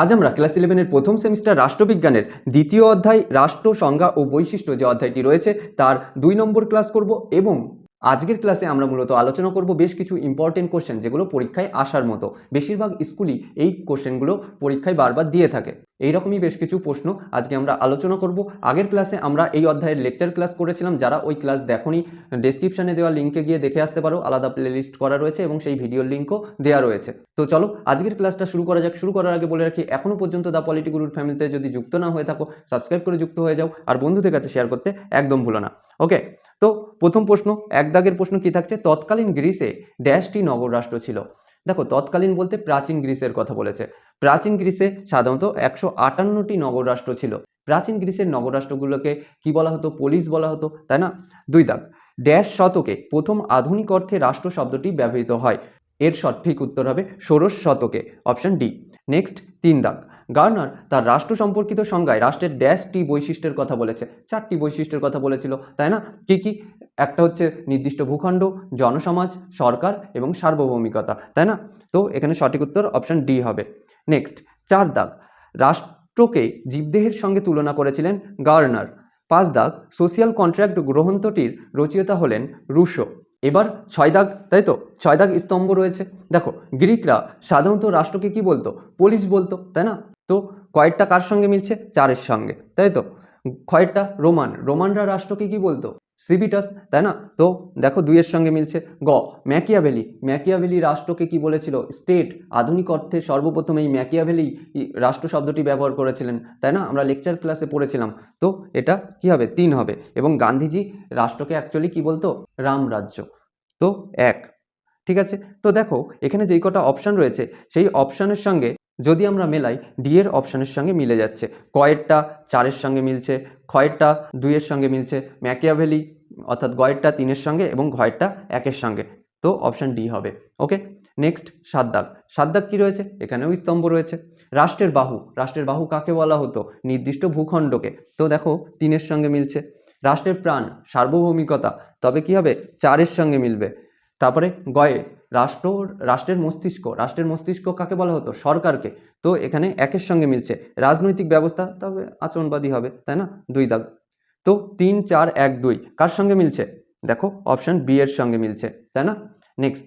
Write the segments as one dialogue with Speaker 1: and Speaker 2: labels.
Speaker 1: আজ আমরা ক্লাস ইলেভেনের প্রথম সেমিস্টার রাষ্ট্রবিজ্ঞানের দ্বিতীয় অধ্যায় রাষ্ট্র সংজ্ঞা ও বৈশিষ্ট্য যে অধ্যায়টি রয়েছে, তার দুই নম্বর ক্লাস করব এবং আজকের ক্লাসে আমরা মূলত আলোচনা করব বেশ কিছু ইম্পর্টেন্ট কোশ্চেন যেগুলো পরীক্ষায় আসার মতো। বেশিরভাগ স্কুলই এই কোশ্চেনগুলো পরীক্ষায় বারবার দিয়ে থাকে। এইরকমই বেশ কিছু প্রশ্ন আজকে আমরা আলোচনা করব। আগের ক্লাসে আমরা এই অধ্যায়ের লেকচার ক্লাস করেছিলাম, যারা ওই ক্লাস দেখনি ডেসক্রিপশনে দেওয়া লিঙ্কে গিয়ে দেখে আসতে পারো। আলাদা প্লেলিস্ট করা রয়েছে এবং সেই ভিডিওর লিঙ্কও দেওয়া রয়েছে। তো চলো, আজকের ক্লাসটা শুরু করা যাক। শুরু করার আগে বলে রাখি এখনও পর্যন্ত দা পলিটিগুরুর ফ্যামিলিতে যদি যুক্ত না হয়ে থাকো সাবস্ক্রাইব করে যুক্ত হয়ে যাও। আর বন্ধুদের কাছে শেয়ার করতে একদম ভুলো না। ওকে তো প্রথম প্রশ্ন, এক দাগের প্রশ্ন কি থাকছে? তৎকালীন গ্রিসে ড্যাশটি নগর রাষ্ট্র ছিল। দেখো, তৎকালীন বলতে প্রাচীন গ্রিসের কথা বলেছে। প্রাচীন গ্রিসে সাধারণত একশো আটান্নটি নগর রাষ্ট্র ছিল। প্রাচীন গ্রিসের নগর রাষ্ট্রগুলোকে কি বলা হতো? পুলিশ বলা হতো, তাই না? দুই দাগ। ড্যাশ শতকে প্রথম আধুনিক অর্থে রাষ্ট্র শব্দটি ব্যবহৃত হয়। এর সঠিক উত্তর হবে ষোড়শ শতকে, অপশন ডি। নেক্সট, তিন দাগ। গার্নার তার রাষ্ট্র সম্পর্কিত সংজ্ঞায় রাষ্ট্রের ড্যাশটি বৈশিষ্ট্যের কথা বলেছে, চারটি বৈশিষ্ট্যের কথা বলেছিল, তাই না? কি কি? একটা হচ্ছে নির্দিষ্ট ভূখণ্ড, জনসমাজ, সরকার এবং সার্বভৌমিকতা, তাই না? তো এখানে সঠিক উত্তর অপশন ডি হবে। নেক্সট চার দাগ। রাষ্ট্রকে জীবদেহের সঙ্গে তুলনা করেছিলেন গার্নার। পাঁচ দাগ, সোশিয়াল কন্ট্রাক্ট গ্রন্থটির রচয়িতা হলেন রুশো। এবার ছয় দাগ, তাই তো? ছয় দাগ স্তম্ভ রয়েছে। দেখো, গ্রিকরা সাধারণত রাষ্ট্রকে কি বলতো? পুলিশ বলতো, তাই না? তো কয়েকটা কার সঙ্গে মিলছে? চারের সঙ্গে, তাই তো? কয়েকটা রোমান, রোমানরা রাষ্ট্রকে কি বলতো? সিভিটাস তাই না? তো দেখো দুইয়ের সঙ্গে মিলছে গ, ম্যাকিয়াভেলি। ম্যাকিয়াভেলি রাষ্ট্রকে কি বলেছিল? স্টেট, আধুনিক অর্থে সর্বপ্রথম এই ম্যাকিয়াভেলি রাষ্ট্র শব্দটি ব্যবহার করেছিলেন, তাই না? আমরা লেকচার ক্লাসে পড়েছিলাম। তো এটা কি হবে? তিন হবে। এবং গান্ধীজি রাষ্ট্রকে অ্যাকচুয়ালি কি বলতো? রামরাজ্য। তো এক, ঠিক আছে? তো দেখো, এখানে যেই কটা অপশান রয়েছে, সেই অপশানের সঙ্গে যদি আমরা মেলাই ডি এর অপশানের সঙ্গে মিলে যাচ্ছে, কয়েরটা চারের সঙ্গে মিলছে, ক্ষয়েরটা দুইয়ের সঙ্গে মিলছে, ম্যাকিয়াভেলি অর্থাৎ গয়েরটা তিনের সঙ্গে এবং ঘয়েরটা একের সঙ্গে, তো অপশান ডি হবে, ওকে? নেক্সট সাত দাগ সাত দাগ কী রয়েছে? এখানেও স্তম্ভ রয়েছে। রাষ্ট্রের বাহু। রাষ্ট্রের বাহু কাকে বলা হতো? নির্দিষ্ট ভূখণ্ডকে। তো দেখো, তিনের সঙ্গে মিলছে। রাষ্ট্রের প্রাণ, সার্বভৌমিকতা, তবে কি হবে? চারের সঙ্গে মিলবে। তারপরে গয়ে রাষ্ট্র, রাষ্ট্রের মস্তিষ্ক রাষ্ট্রের মস্তিষ্ক কাকে বলা হতো? সরকারকে। তো এখানে একের সঙ্গে মিলছে। রাজনৈতিক ব্যবস্থা, তবে আচরণবাদী হবে, তাই না? দুই দাগ। তো তিন, চার, এক, দুই, কার সঙ্গে মিলছে? দেখো অপশন বি এর সঙ্গে মিলছে, তাই না? নেক্সট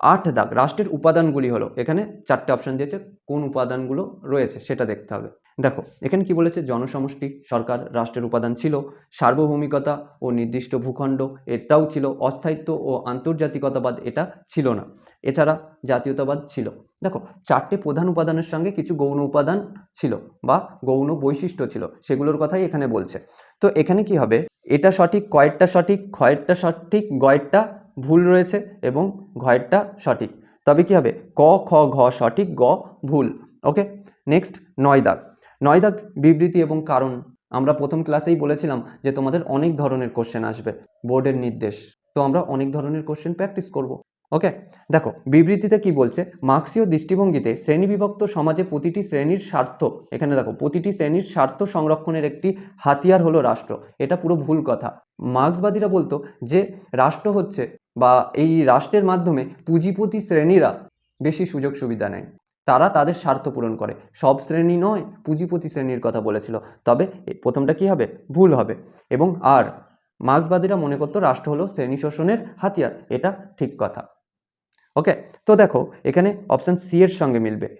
Speaker 1: আট দাগ, রাষ্ট্রের উপাদানগুলি হলো, এখানে চারটে অপশন দিয়েছে, কোন উপাদানগুলো রয়েছে সেটা দেখতে হবে। দেখো, এখানে কি বলেছে? জনসমষ্টি, সরকার, রাষ্ট্রের উপাদান ছিল, সার্বভৌমিকতা ও নির্দিষ্ট ভূখণ্ড, এটাও ছিল অস্থায়িত্ব ও আন্তর্জাতিকতাবাদ, এটা ছিল না। এছাড়া জাতীয়তাবাদ ছিল। দেখো, চারটে প্রধান উপাদানের সঙ্গে কিছু গৌণ উপাদান ছিল বা গৌণ বৈশিষ্ট্য ছিল, সেগুলোর কথাই এখানে বলছে। তো এখানে কি হবে? এটা সঠিক কয়েকটা সঠিক, ক্ষয়েরটা সঠিক, গয়েরটা ভুল রয়েছে এবং ঘয়েরটা সঠিক। তবে কি হবে? ক, খ, ঘ সঠিক, গ ভুল। ওকে নেক্সট নয় দাগ নয় দাগ বিবৃতি এবং কারণ। আমরা প্রথম ক্লাসেই বলেছিলাম যে তোমাদের অনেক ধরনের কোশ্চেন আসবে। বোর্ডের নির্দেশ। তো আমরা অনেক ধরনের কোশ্চেন প্র্যাকটিস করব। ওকে দেখো, বিবৃতিতে কি বলছে? মার্ক্সীয় দৃষ্টিভঙ্গিতে শ্রেণীবিভক্ত সমাজে প্রতিটি শ্রেণির স্বার্থ। এখানে দেখো, প্রতিটি শ্রেণির স্বার্থ সংরক্ষণের একটি হাতিয়ার হলো রাষ্ট্র। এটা পুরো ভুল কথা। মার্ক্সবাদীরা বলতো যে রাষ্ট্র হচ্ছে বা এই রাষ্ট্রের মাধ্যমে পুঁজিপতি শ্রেণীরা বেশি সুযোগ সুবিধা নেয়। তারা তাদের স্বার্থ পূরণ করে। সব শ্রেণি নয়, পুঁজিপতি শ্রেণির কথা বলেছিল। তবে প্রথমটা কি হবে? ভুল হবে। এবং আর, মার্ক্সবাদীরা মনে করতো রাষ্ট্র হলো শ্রেণি শোষণের হাতিয়ার। এটা ঠিক কথা। ওকে, তো দেখো, এখানে অপশান সি এর সঙ্গে মিলবে।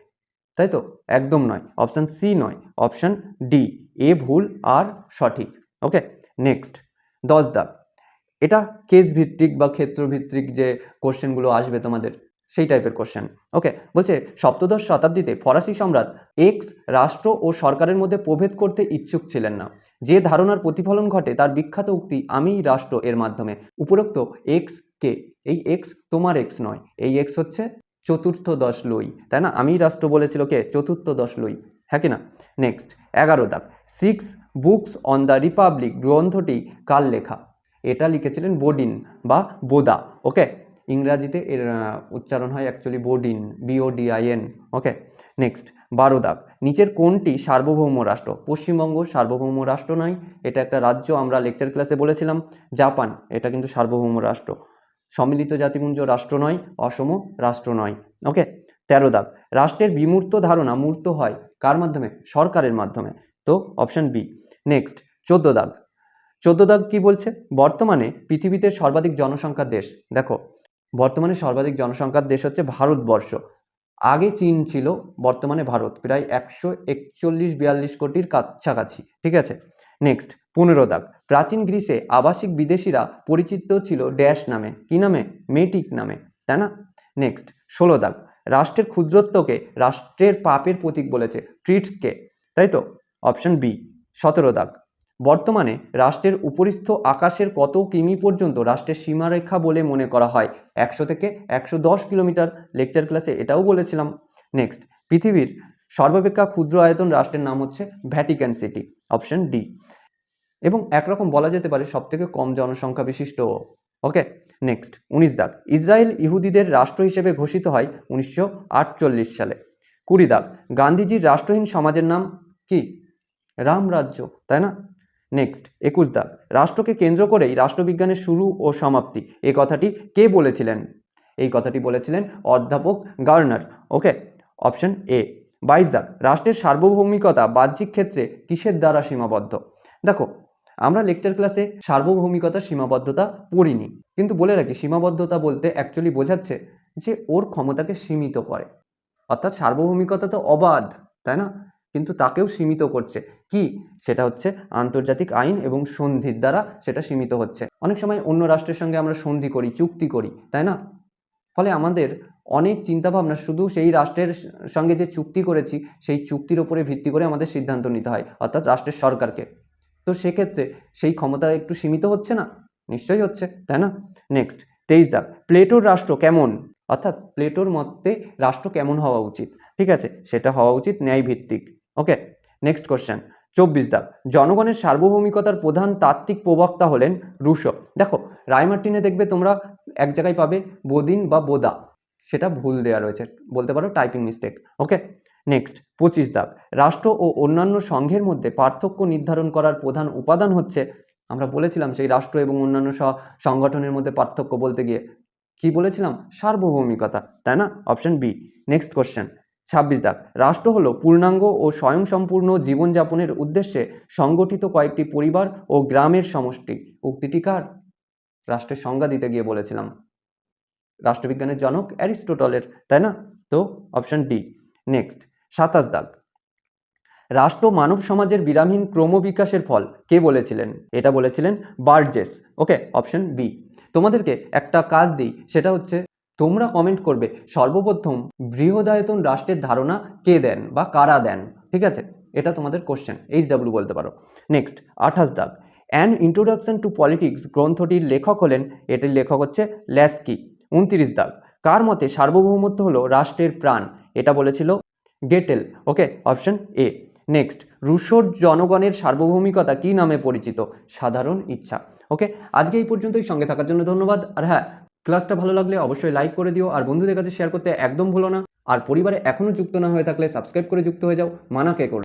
Speaker 1: তাই তো? একদম নয়। অপশান সি নয়, অপশান ডি। এ ভুল, আর সঠিক। Okay, next. দশ দাগ এটা কেস ভিত্তিক বা ক্ষেত্রভিত্তিক যে কোশ্চেনগুলো আসবে তোমাদের, সেই টাইপের কোশ্চেন ওকে বলছে, সপ্তদশ শতাব্দীতে ফরাসি সম্রাট এক্স রাষ্ট্র ও সরকারের মধ্যে প্রভেদ করতে ইচ্ছুক ছিলেন না। যে ধারণার প্রতিফলন ঘটে তার বিখ্যাত উক্তি আমিই রাষ্ট্র এর মাধ্যমে। উপরোক্ত এক্স কে, এই এক্স তোমার এক্স নয়, এই এক্স হচ্ছে চতুর্থ দশ লই, তাই না? আমি রাষ্ট্র বলেছিল কে? চতুর্থ দশ লই হ্যাঁ কি না? নেক্সট এগারো দাগ six books on the republic গ্রন্থটি কার লেখা? এটা লিখেছিলেন বোডিন বা বোদা ওকে ইংরাজিতে এর উচ্চারণ হয় অ্যাকচুয়ালি বোডিন বিওডিআইএন ওকে নেক্সট বারো দাগ নিচের কোনটি সার্বভৌম রাষ্ট্র? পশ্চিমবঙ্গ সার্বভৌম রাষ্ট্র নয়, এটা একটা রাজ্য, আমরা লেকচার ক্লাসে বলেছিলাম। জাপান, এটা কিন্তু সার্বভৌম রাষ্ট্র। সম্মিলিত জাতিপুঞ্জ রাষ্ট্র নয়, অসম রাষ্ট্র নয় ওকে তেরো দাগ রাষ্ট্রের বিমূর্ত ধারণা মূর্ত হয় কার মাধ্যমে? সরকারের মাধ্যমে, তো অপশন বি নেক্সট চোদ্দ দাগ চোদ্দ দাগ কি বলছে? বর্তমানে পৃথিবীতে সর্বাধিক জনসংখ্যার দেশ। দেখো, বর্তমানে সর্বাধিক জনসংখ্যার দেশ হচ্ছে ভারতবর্ষ। আগে চীন ছিল, বর্তমানে ভারত। প্রায় একশো একচল্লিশ বিয়াল্লিশ কোটির কাছাকাছি। ঠিক আছে? নেক্সট পনেরো দাগ। প্রাচীন গ্রিসে আবাসিক বিদেশিরা পরিচিত ছিল ড্যাশ নামে। কি নামে? মেটিক নামে। তাই না? নেক্সট ষোলো দাগ। রাষ্ট্রের ক্ষুদ্রত্বকে রাষ্ট্রের পাপের প্রতীক বলেছে, ট্রিটসকে। তাই তো? অপশন বি সতেরো দাগ। বর্তমানে রাষ্ট্রের উপরিস্থ আকাশের কত কিমি পর্যন্ত রাষ্ট্রের সীমারেখা বলে মনে করা হয়? একশো থেকে একশো দশ কিলোমিটার লেকচার ক্লাসে এটাও বলেছিলাম। নেক্সট, পৃথিবীর সর্বাপেক্ষা ক্ষুদ্র আয়তন রাষ্ট্রের নাম হচ্ছে ভ্যাটিক্যান সিটি, অপশন ডি। এবং একরকম বলা যেতে পারে সবথেকে কম জনসংখ্যা বিশিষ্ট। ওকে, নেক্সট, উনিশ দাগ, ইসরায়েল ইহুদিদের রাষ্ট্র হিসেবে ঘোষিত হয় উনিশশো আটচল্লিশ সালে। কুড়ি দাগ, গান্ধীজির রাষ্ট্রহীন সমাজের নাম কি? রামরাজ্য তাই না? নেক্সট একুশ দাগ রাষ্ট্রকে কেন্দ্র করেই রাষ্ট্রবিজ্ঞানের শুরু ও সমাপ্তি। এই কথাটি কে বলেছিলেন? এই কথাটি বলেছিলেন অধ্যাপক গার্নার। ওকে অপশন এ বাইশ দাগ রাষ্ট্রের সার্বভৌমিকতা বাহ্যিক ক্ষেত্রে কিসের দ্বারা সীমাবদ্ধ? দেখো, আমরা লেকচার ক্লাসে সার্বভৌমিকতার সীমাবদ্ধতা পড়িনি। কিন্তু বলে রাখি, সীমাবদ্ধতা বলতে অ্যাকচুয়ালি বোঝাচ্ছে যে ওর ক্ষমতাকে সীমিত করে। অর্থাৎ সার্বভৌমিকতা তো অবাধ, তাই না? কিন্তু তাকেও সীমিত করছে। কি? সেটা হচ্ছে আন্তর্জাতিক আইন এবং সন্ধির দ্বারা সেটা সীমিত হচ্ছে। অনেক সময় অন্য রাষ্ট্রের সঙ্গে আমরা সন্ধি করি, চুক্তি করি, তাই না? ফলে আমাদের অনেক চিন্তাভাবনা শুধু সেই রাষ্ট্রের সঙ্গে যে চুক্তি করেছি, সেই চুক্তির উপরে ভিত্তি করে আমাদের সিদ্ধান্ত নিতে হয়, অর্থাৎ রাষ্ট্রের সরকারকে। তো সেক্ষেত্রে সেই ক্ষমতা একটু সীমিত হচ্ছে না? নিশ্চয়ই হচ্ছে, তাই না? নেক্সট তেইশ দাগ প্লেটোর রাষ্ট্র কেমন? অর্থাৎ প্লেটোর মতে রাষ্ট্র কেমন হওয়া উচিত? ঠিক আছে, সেটা হওয়া উচিত ন্যায় ভিত্তিক ওকে নেক্সট কোশ্চেন চব্বিশ দাগ জনগণের সার্বভৌমিকতার প্রধান তাত্ত্বিক প্রবক্তা হলেন রুশো। দেখো, রায়মার্টিনে দেখবে তোমরা এক জায়গায় পাবে বোদিন বা বোদা। সেটা ভুল দেওয়া রয়েছে, বলতে পারো টাইপিং মিস্টেক ওকে নেক্সট পঁচিশ দাগ রাষ্ট্র ও অন্যান্য সংঘের মধ্যে পার্থক্য নির্ধারণ করার প্রধান উপাদান হচ্ছে, আমরা বলেছিলাম সেই রাষ্ট্র এবং অন্যান্য সংগঠনের মধ্যে পার্থক্য বলতে গিয়ে। কি বলেছিলাম? সার্বভৌমিকতা, তাই না? অপশন বি নেক্সট কোশ্চেন ছাব্বিশ দাগ। রাষ্ট্র হলো পূর্ণাঙ্গ ও স্বয়ংসম্পূর্ণ জীবনযাপনের উদ্দেশ্যে সংগঠিত কয়েকটি পরিবার ও গ্রামের সমষ্টি। উক্তিটি কার? রাষ্ট্রের সংজ্ঞা দিতে গিয়ে বলেছিলাম। রাষ্ট্রবিজ্ঞানের জনক অ্যারিস্টোটলের, তাই না? তো অপশন ডি। নেক্সট, সাতাশ দাগ। রাষ্ট্র মানব সমাজের বিরামহীন ক্রমবিকাশের ফল কে বলেছিলেন? এটা বলেছিলেন বার্জেস। ওকে, অপশন বি। তোমাদেরকে একটা কাজ দিই, সেটা হচ্ছে তোমরা কমেন্ট করবে, সর্বপ্রথম বৃহদায়তন রাষ্ট্রের ধারণা কে দেন বা কারা দেন, ঠিক আছে? এটা তোমাদের কোশ্চেন এইচ ডাব্লিউ বলতে পারো। নেক্সট আঠাশ দাগ। অ্যান ইন্ট্রোডাকশন টু পলিটিক্স গ্রন্থটির লেখক হলেন, এটির লেখক হচ্ছে ল্যাস্কি। উনত্রিশ দাগ। কার মতে সার্বভৌমত্ব হলো রাষ্ট্রের প্রাণ? এটা বলেছিল গেটেল। ওকে অপশন এ নেক্সট রুশোর জনগণের সার্বভৌমিকতা কি নামে পরিচিত? সাধারণ ইচ্ছা। ওকে আজকে এই পর্যন্তই। সঙ্গে থাকার জন্য ধন্যবাদ। আর হ্যাঁ ক্লাসটা ভালো লাগলে অবশ্যই লাইক করে দিও আর বন্ধুদের কাছে শেয়ার করতে একদম ভুলো না। আর পরিবারে এখনও যুক্ত না হয়ে থাকলে সাবস্ক্রাইব করে যুক্ত হয়ে যাও। মানা কে